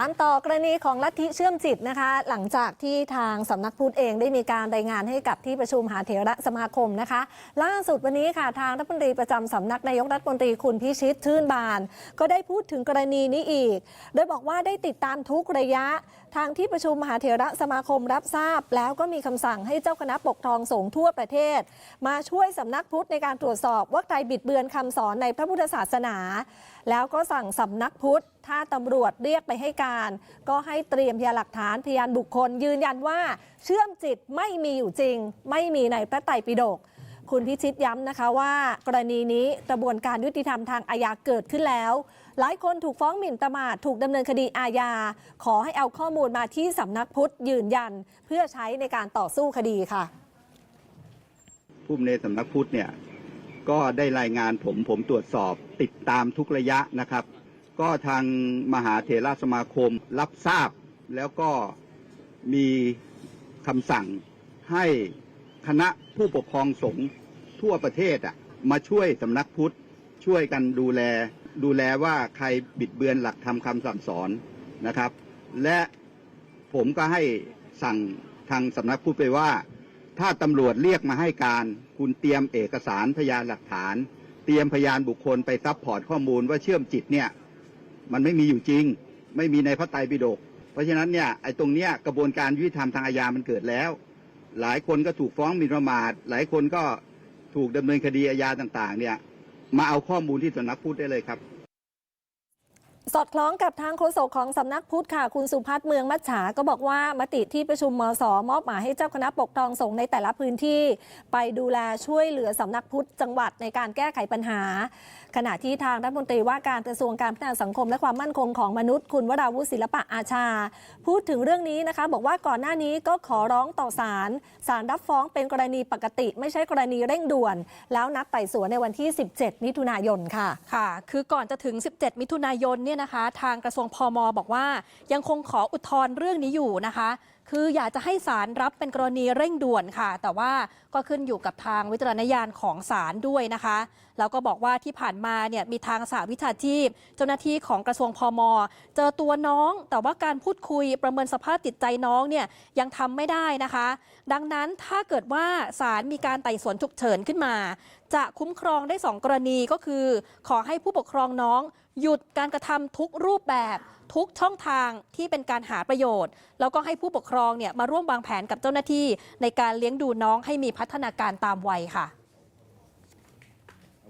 ตามต่อกรณีของลัทธิเชื่อมจิตนะคะ หลังจากที่ทางสำนักพุทธเองได้มีการรายงานให้กับที่ประชุมมหาเถระสมาคมนะคะ ล่าสุดวันนี้ค่ะทางรัฐมนตรีประจำสำนักนายกรัฐมนตรีคุณพิชิตชื่นบาน ก็ได้พูดถึงกรณีนี้อีก โดยบอกว่าได้ติดตามทุกระยะ ทางที่ประชุมมหาเถระสมาคมรับทราบ แล้วก็มีคำสั่งให้เจ้าคณะปกครองสงฆ์ทั่วประเทศ มาช่วยสำนักพุทธในการตรวจสอบว่าใครบิดเบือนคำสอนในพระพุทธศาสนา แล้วก็สั่งสำนักพุทธ ถ้าตำรวจเรียกไปให้การ ก็ให้เตรียมพยานหลักฐานพยานบุคคล ยืนยันว่าเชื่อมจิตไม่มีอยู่จริง ไม่มีในพระไตรปิฎกคุณพิชิตย้ำนะคะว่ากรณีนี้กระบวนการยุติธรรมทางอาญาเกิดขึ้นแล้ว หลายคนถูกฟ้องหมิ่นประมาทถูกดำเนินคดีอาญา ขอให้เอาข้อมูลมาที่สำนักพุทธยืนยัน เพื่อใช้ในการต่อสู้คดีค่ะ ผู้อำนสำนักพุทธเนี่ย ก็ได้รายงานผมผมตรวจสอบติดตามทุกระยะนะครับ ก็ทางมหาเถรสมาคมรับทราบ แล้วก็มีคำสั่งให้คณะผู้ปกครองสงฆ์ทั่วประเทศอะมาช่วยสำนักพุทธ ช่วยกันดูแล ดูแลว่าใครบิดเบือนหลักธรรมคำสั่งสอนนะครับ และผมก็ให้สั่งทางสำนักพุทธไปว่า ถ้าตำรวจเรียกมาให้การ คุณเตรียมเอกสารพยานหลักฐาน เตรียมพยานบุคคลไปซับพอร์ตข้อมูลว่าเชื่อมจิตเนี่ย มันไม่มีอยู่จริง ไม่มีในพระไตรปิฎกเพราะฉะนั้นเนี่ยไอ้ตรงเนี้ยกระบวนการยุติธรรมทางอาญามันเกิดแล้ว หลายคนก็ถูกฟ้องหมิ่นประมาท หลายคนก็ถูกดำเนินคดีอาญาต่าง ๆ เนี่ย มาเอาข้อมูลที่สำนักพุทธได้เลยครับ สอดคล้องกับทางโฆษกของสำนักพุทธค่ะ คุณสุพัฒน์เมืองมัจฉาก็บอกว่ามติที่ประชุมมสมอบหมายให้เจ้าคณะปกครองสงฆ์ในแต่ละพื้นที่ ไปดูแลช่วยเหลือสำนักพุทธจังหวัดในการแก้ไขปัญหา ขณะที่ทางรัฐมนตรีว่าการกระทรวงการพัฒนาสังคมและความมั่นคงของมนุษย์ คุณวราวุฒิศิลปะอาชา พูดถึงเรื่องนี้นะคะ บอกว่าก่อนหน้านี้ก็ขอร้องต่อศาลศาลรับฟ้องเป็นกรณีปกติ ไม่ใช่กรณีเร่งด่วน แล้วนัดไต่สวนในวันที่ 17 มิถุนายนค่ะค่ะ คือก่อนจะถึง 17 มิถุนายนเนี่ยนะคะ ทางกระทรวงพมบอกว่ายังคงขออุทธรณ์เรื่องนี้อยู่นะคะ คืออยากจะให้ศาลรับเป็นกรณีเร่งด่วนค่ะ แต่ว่าก็ขึ้นอยู่กับทางวิจารณญาณของศาลด้วยนะคะ แล้วก็บอกว่าที่ผ่านมาเนี่ยมีทางสาวิชาชีพ เจ้าหน้าที่ของกระทรวงพมเจอตัวน้อง แต่ว่าการพูดคุยประเมินสภาพจิตใจน้องเนี่ยยังทำไม่ได้นะคะ ดังนั้นถ้าเกิดว่าศาลมีการไต่สวนฉุกเฉินขึ้นมา จะคุ้มครองได้ 2 กรณีก็คือ ขอให้ผู้ปกครองน้อง หยุดการกระทำทุกรูปแบบ ทุกช่องทางที่เป็นการหาประโยชน์ แล้วก็ให้ผู้ปกครองเนี่ยมาร่วมวางแผนกับเจ้าหน้าที่ ในการเลี้ยงดูน้องให้มีพัฒนาการตามวัยค่ะ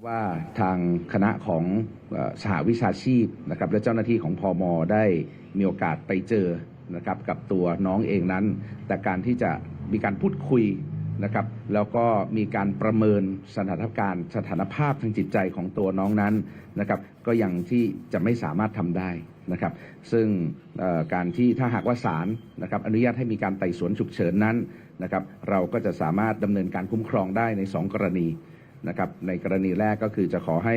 ว่าทางคณะของสหวิชาชีพนะครับและเจ้าหน้าที่ของพอมได้มีโอกาสไปเจอนะครับกับตัวน้องเองนั้น แต่การที่จะมีการพูดคุย นะครับแล้วก็มีการประเมินสถานการณ์ สถานภาพทางจิตใจของตัวน้องนั้นนะครับก็ยังที่จะไม่สามารถทำได้นะครับซึ่งการที่ถ้าหากว่าศาลนะครับอนุญาตให้มีการไต่สวนฉุกเฉินนั้นนะครับเราก็จะสามารถดำเนินการคุ้มครองได้ในสองกรณีนะครับในกรณีแรกก็คือจะขอให้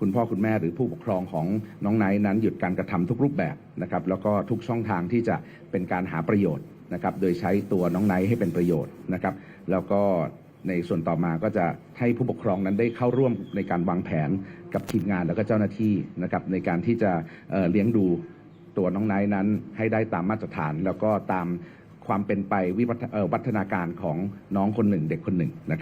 คุณพ่อคุณแม่หรือผู้ปกครองของน้องไนท์นั้นหยุดการกระทำทุกรูปแบบนะครับแล้วก็ทุกช่องทางที่จะเป็นการหาประโยชน์ นะครับ โดยใช้ตัวน้องไนท์ให้เป็นประโยชน์นะครับ แล้วก็ในส่วนต่อมาก็จะให้ผู้ปกครองนั้นได้เข้าร่วมในการวางแผนกับทีมงานแล้วก็เจ้าหน้าที่นะครับ ในการที่จะเเลี้ยงดูตัวน้องไนท์นั้นให้ได้ตามมาตรฐาน แล้วก็ตามความเป็นไปวิวัฒนาการของน้องคนหนึ่งเด็กคนหนึ่งนะครับ